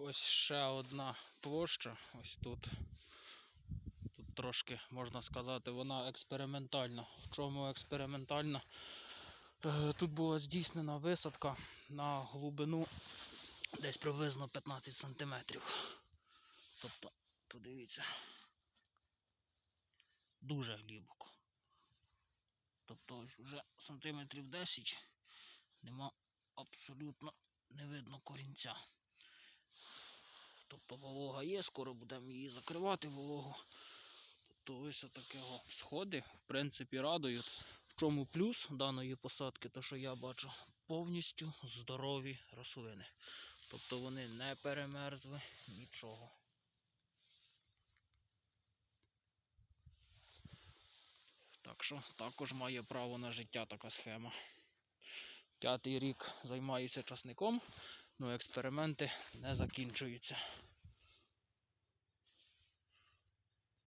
Ось ще одна площа. Ось тут. Тут трошки, можна сказати, вона експериментальна. В чому експериментальна? Е, Тут була здійснена висадка на глибину десь приблизно 15 см. Тобто, подивіться, дуже глибоко. Тобто ось вже сантиметрів 10 нема абсолютно не видно корінця. Тобто волога є, скоро будемо її закривати вологу. Тобто ось такого сходи, в принципі, радують. В чому плюс даної посадки, то що я бачу повністю здорові рослини. Тобто вони не перемерзли нічого. Так що також має право на життя така схема. П'ятий рік займаюся часником, але експерименти не закінчуються.